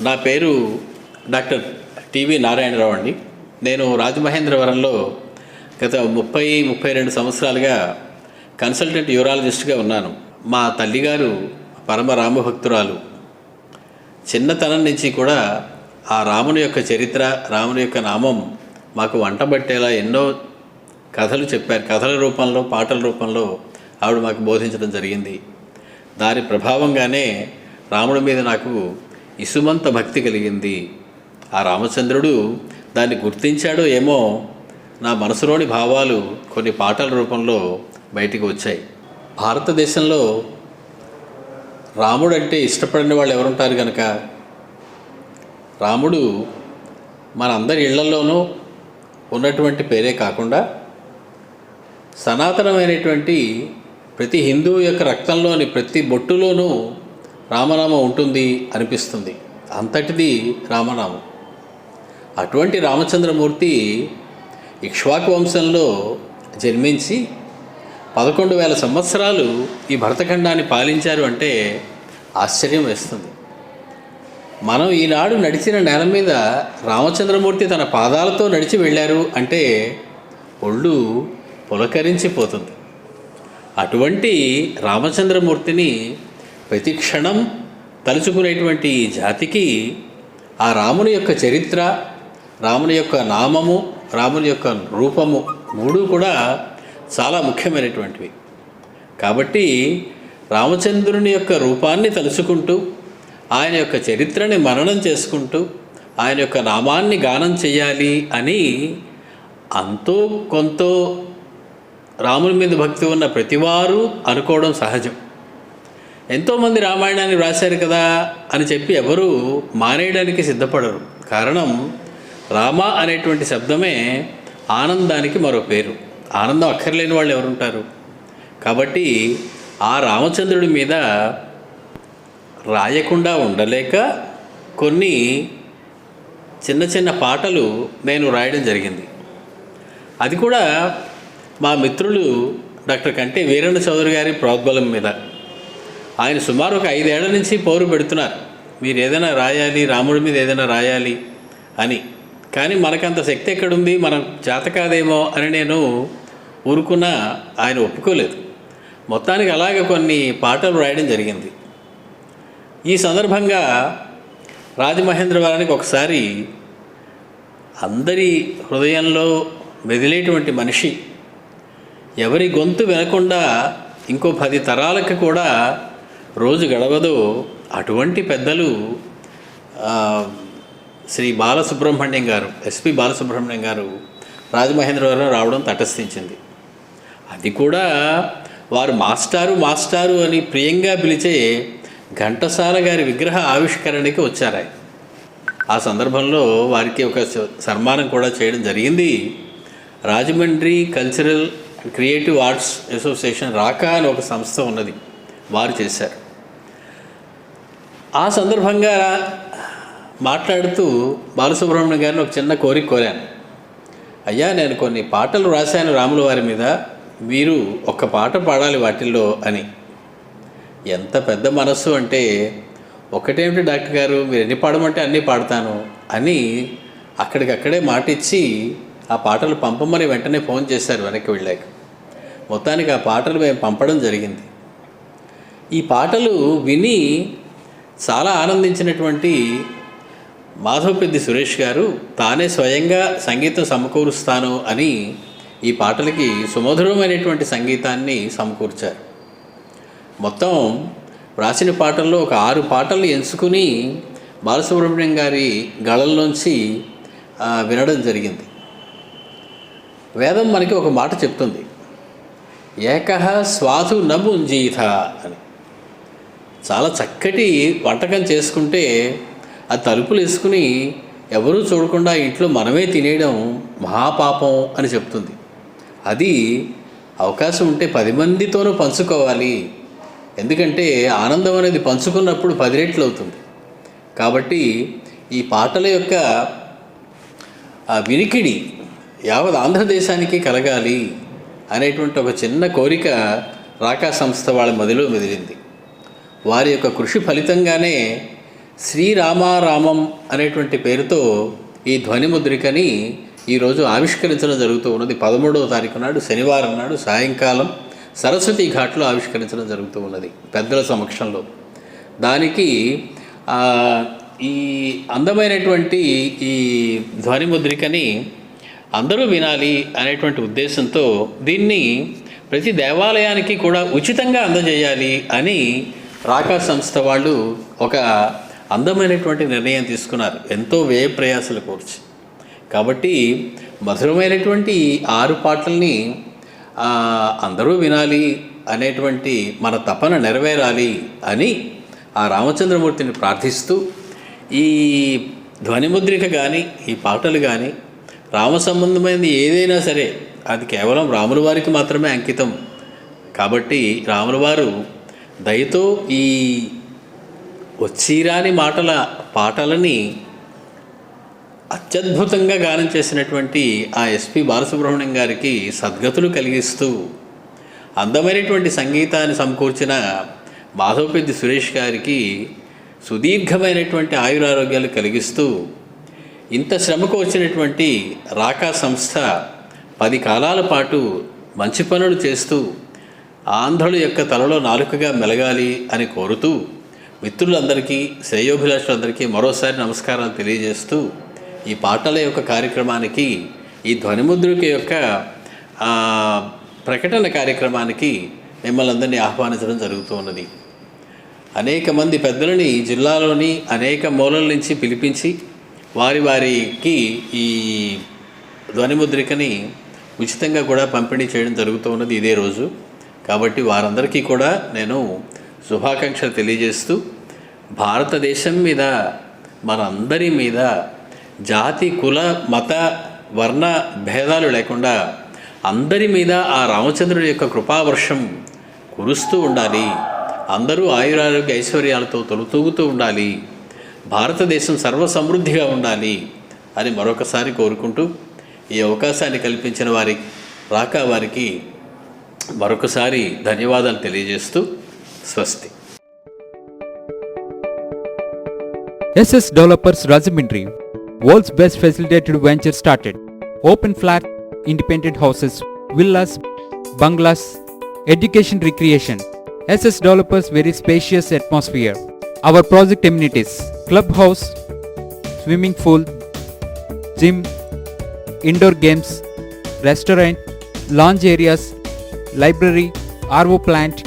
నా పేరు doctor TV Narayana Rao అండి. నేను రాజమహేంద్రవరంలో గత ముప్పై ముప్పై రెండు సంవత్సరాలుగా కన్సల్టెంట్ యూరాలజిస్ట్గా ఉన్నాను. మా తల్లిగారు పరమ రామభక్తురాలు. చిన్నతనం నుంచి కూడా ఆ రాముని యొక్క చరిత్ర రాముని యొక్క నామం మాకు వంటబట్టేలా ఎన్నో కథలు చెప్పారు. కథల రూపంలో పాటల రూపంలో ఆవిడ మాకు బోధించడం జరిగింది. దాని ప్రభావంగానే రాముడి మీద నాకు ఇసుమంత భక్తి కలిగింది. ఆ రామచంద్రుడు దాన్ని గుర్తించాడో ఏమో నా మనసులోని భావాలు కొన్ని పాటల రూపంలో బయటికి వచ్చాయి. భారతదేశంలో రాముడు అంటే ఇష్టపడిన వాళ్ళు ఎవరుంటారు కనుక రాముడు మనందరి ఇళ్ళలోనూ ఉన్నటువంటి పేరే కాకుండా సనాతనమైనటువంటి ప్రతి హిందువు యొక్క రక్తంలోని ప్రతి బొట్టులోనూ రామనామం ఉంటుంది అనిపిస్తుంది. అంతటిది రామనామం. అటువంటి రామచంద్రమూర్తి ఇక్ష్వాకు వంశంలో జన్మించి పదకొండు వేల సంవత్సరాలు ఈ భరతఖండాన్ని పాలించారు అంటే ఆశ్చర్యం వేస్తుంది. మనం ఈనాడు నడిచిన నేల మీద రామచంద్రమూర్తి తన పాదాలతో నడిచి వెళ్ళారు అంటే ఒళ్ళు పులకరించిపోతుంది. అటువంటి రామచంద్రమూర్తిని ప్రతి క్షణం తలుచుకునేటువంటి ఈ జాతికి ఆ రాముని యొక్క చరిత్ర రాముని యొక్క నామము రాముని యొక్క రూపము మూడు కూడా చాలా ముఖ్యమైనటువంటివి. కాబట్టి రామచంద్రుని యొక్క రూపాన్ని తలుచుకుంటూ ఆయన యొక్క చరిత్రని మననం చేసుకుంటూ ఆయన యొక్క నామాన్ని గానం చేయాలి అని అంతో కొంత రాముని మీద భక్తి ఉన్న ప్రతివారు అనుకోవడం సహజం. ఎంతోమంది రామాయణాన్ని వ్రాశారు కదా అని చెప్పి ఎవరు మానేయడానికి సిద్ధపడరు. కారణం రామ అనేటువంటి శబ్దమే ఆనందానికి మరో పేరు. ఆనందం అక్కర్లేని వాళ్ళు ఎవరుంటారు? కాబట్టి ఆ రామచంద్రుడి మీద రాయకుండా ఉండలేక కొన్ని చిన్న చిన్న పాటలు నేను రాయడం జరిగింది. అది కూడా మా మిత్రులు డాక్టర్ కంటే వీరన్న చౌదరి గారి ప్రోద్బలం మీద. ఆయన సుమారు ఒక ఐదేళ్ళ నుంచి పౌరు పెడుతున్నారు. మీరు ఏదైనా రాయాలి రాముడి మీద ఏదైనా రాయాలి అని. కానీ మనకంత శక్తి ఎక్కడుంది? మనం చేత కాదేమో అని నేను ఊరుకున్న ఆయన ఒప్పుకోలేదు. మొత్తానికి అలాగే కొన్ని పాటలు రాయడం జరిగింది. ఈ సందర్భంగా రాజమహేంద్రవరానికి ఒకసారి అందరి హృదయంలో మెదిలేటువంటి మనిషి ఎవరి గొంతు వినకుండా ఇంకో పది తరాలకు కూడా రోజు గడవదో. అటువంటి పెద్దలు శ్రీ బాలసుబ్రహ్మణ్యం గారు ఎస్పి బాలసుబ్రహ్మణ్యం గారు రాజమహేంద్రవరం రావడం తటస్థించింది. అది కూడా వారు మాస్టారు మాస్టారు అని ప్రియంగా పిలిచే ఘంటసాల గారి విగ్రహ ఆవిష్కరణకి వచ్చారు ఆ సందర్భంలో వారికి ఒక సన్మానం కూడా చేయడం జరిగింది. Rajahmundry cultural creative arts association Raka అని ఒక సంస్థ ఉన్నది. వారు చేశారు. ఆ సందర్భంగా మాట్లాడుతూ బాలసుబ్రహ్మణ్యం గారిని ఒక చిన్న కోరిక కోరాను. అయ్యా నేను కొన్ని పాటలు రాశాను రాముల వారి మీద. మీరు ఒక పాట పాడాలి వాటిల్లో అని. ఎంత పెద్ద మనస్సు అంటే ఒకటేమిటి డాక్టర్ గారు మీరు ఎన్ని పాడమంటే అన్నీ పాడతాను అని అక్కడికక్కడే మాట ఇచ్చి ఆ పాటలు పంపమని వెంటనే ఫోన్ చేశారు వెనక్కి వెళ్ళాక. మొత్తానికి ఆ పాటలు మేము పంపడం జరిగింది. ఈ పాటలు విని చాలా ఆనందించినటువంటి మాధవపెద్ది సురేష్ గారు తానే స్వయంగా సంగీతం సమకూరుస్తాను అని ఈ పాటలకి సుమధురమైనటువంటి సంగీతాన్ని సమకూర్చారు. మొత్తం రాసిన పాటల్లో ఒక ఆరు పాటలు ఎంచుకుని బాలసుబ్రహ్మణ్యం గారి గళల్లోంచి వినడం జరిగింది. వేదం మనకి ఒక మాట చెప్తుంది. ఏకహ స్వాధు నముంజీథ అని. చాలా చక్కటి వంటకం చేసుకుంటే ఆ తలుపులు వేసుకుని ఎవరూ చూడకుండా ఇంట్లో మనమే తినేయడం మహాపాపం అని చెప్తుంది. అది అవకాశం ఉంటే పది మందితోనూ పంచుకోవాలి. ఎందుకంటే ఆనందం అనేది పంచుకున్నప్పుడు పది రెట్లు అవుతుంది. కాబట్టి ఈ పాటల యొక్క ఆ వినికిడి యావత్ ఆంధ్రదేశానికి కలగాలి అనేటువంటి ఒక చిన్న కోరిక రాకా సంస్థ వాళ్ళ మదిలో మెదిలింది. వారి యొక్క కృషి ఫలితంగానే శ్రీరామారామం అనేటువంటి పేరుతో ఈ ధ్వనిముద్రికని ఈరోజు ఆవిష్కరించడం జరుగుతూ ఉన్నది. పదమూడవ తారీఖు నాడు శనివారం నాడు సాయంకాలం సరస్వతి ఘాట్లో ఆవిష్కరించడం జరుగుతూ ఉన్నది పెద్దల సమక్షంలో. దానికి ఈ అందమైనటువంటి ఈ ధ్వనిముద్రికని అందరూ వినాలి అనేటువంటి ఉద్దేశంతో దీన్ని ప్రతి దేవాలయానికి కూడా ఉచితంగా అందజేయాలి అని రాకా సంస్థ వాళ్ళు ఒక అందమైనటువంటి నిర్ణయం తీసుకున్నారు. ఎంతో వ్యయ ప్రయాసలు కూర్చి. కాబట్టి మధురమైనటువంటి ఆరు పాటల్ని అందరూ వినాలి అనేటువంటి మన తపన నెరవేరాలి అని ఆ రామచంద్రమూర్తిని ప్రార్థిస్తూ ఈ ధ్వనిముద్రిక కానీ ఈ పాటలు కానీ రామ సంబంధమైనది ఏదైనా సరే అది కేవలం రాముల వారికి మాత్రమే అంకితం. కాబట్టి రాముల వారు దయతో ఈ వచ్చిరాని మాటల పాటలని అత్యద్భుతంగా గానం చేసినటువంటి ఆ ఎస్పి బాలసుబ్రహ్మణ్యం గారికి సద్గతులు కలిగిస్తూ అందమైనటువంటి సంగీతాన్ని సమకూర్చిన మాధవపెద్ది సురేష్ గారికి సుదీర్ఘమైనటువంటి ఆయురారోగ్యాలు కలిగిస్తూ ఇంత శ్రమకు వచ్చినటువంటి రాకా సంస్థ పది కాలాల పాటు మంచి పనులు చేస్తూ ఆంధ్రుల యొక్క తలలో నాలుకగా మెలగాలి అని కోరుతూ మిత్రులందరికీ శ్రేయోభిలాషులందరికీ మరోసారి నమస్కారాలు తెలియజేస్తూ ఈ పాటల యొక్క కార్యక్రమానికి ఈ ధ్వనిముద్రిక యొక్క ప్రకటన కార్యక్రమానికి మిమ్మల్ని అందరినీ ఆహ్వానించడం జరుగుతూ ఉన్నది. అనేక మంది పెద్దలని జిల్లాలోని అనేక మూలల నుంచి పిలిపించి వారి వారికి ఈ ధ్వనిముద్రికని ఉచితంగా కూడా పంపిణీ చేయడం జరుగుతూ ఉన్నది ఇదే రోజు. కాబట్టి వారందరికీ కూడా నేను శుభాకాంక్షలు తెలియజేస్తూ భారతదేశం మీద మనందరి మీద జాతి కుల మత వర్ణ భేదాలు లేకుండా అందరి మీద ఆ రామచంద్రుడి యొక్క కృపావర్షం కురుస్తూ ఉండాలి. అందరూ ఆయురారోగ్య ఐశ్వర్యాలతో తొలుతూగుతూ ఉండాలి. భారతదేశం సర్వసమృద్ధిగా ఉండాలి అని మరొకసారి కోరుకుంటూ ఈ అవకాశాన్ని కల్పించిన వారి రాక వారికి మరొకసారి ధన్యవాదాలు తెలియజేస్తూ స్వస్తి SS Developers Rajamindri, world's best facilitated venture started. Open flat, independent houses, villas, bungalows, education recreation. SS Developers very spacious atmosphere. Our project amenities, clubhouse, swimming pool, gym, indoor games, restaurant, lounge areas, library, RO plant,